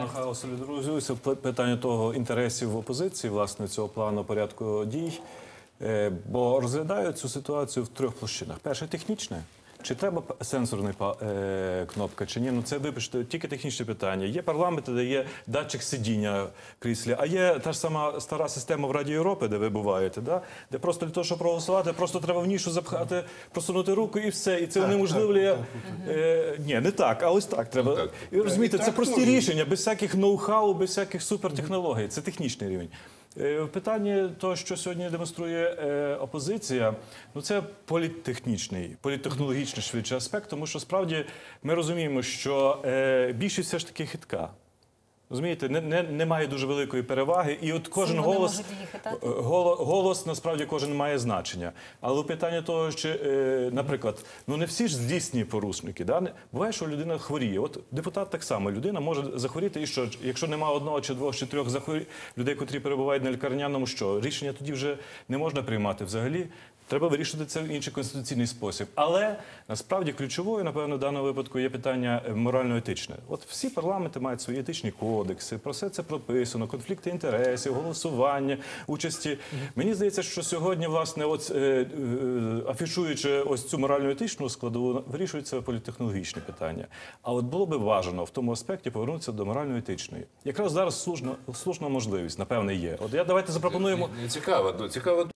Михайло солідаризуюся в питанні того інтересів опозиції, власне, цього плану порядку дій, Е, бо розглядають цю ситуацію в трьох площинах. Перше технічне. Чи треба сенсорна е, кнопка, чи ні? Ну це вибачте, тільки технічне питання. Є парламенти, де є датчик сидіння в кріслі, а є та ж сама стара система в Раді Європи, де ви буваєте, да? де просто для того, щоб проголосувати, просто треба в нішу запхати, просунути руку і все. І це унеможливлює. Е, ні, не так, а ось так треба. так. І розумієте, це прості рішення, без всяких ноу-хау, без всяких супертехнологій. Це технічний рівень. Е, В питанні того, що сьогодні демонструє е, опозиція, ну це політтехнічний, політтехнологічний швидше аспект, тому що справді ми розуміємо, що е, більшість все ж таки хитка. Розумієте, не, не, немає дуже великої переваги, і от кожен голос, е, голо- голос насправді кожен має значення. Але питання того, що, е, наприклад, ну не всі ж злісні порушники. Да? Буває, що людина хворіє. От депутат так само, людина може захворіти, і що якщо немає одного чи двох чи трьох захворі... людей, котрі перебувають на лікарняному, що рішення тоді вже не можна приймати взагалі. Треба вирішити це в інший конституційний спосіб. Але насправді ключовою, напевно, в даному випадку є питання е, морально-етичне. От всі парламенти мають свої етичні кодекси, про все це прописано, конфлікти інтересів, голосування, участі. Мені здається, що сьогодні, власне, от, е, е, афішуючи ось цю морально-етичну складову, вирішується політтехнологічне питання. А от було би бажано в тому аспекті повернутися до морально-етичної. Якраз зараз слушна, слушна можливість, напевне, є. От я давайте запропонуємо. Цікаво, ну, цікаво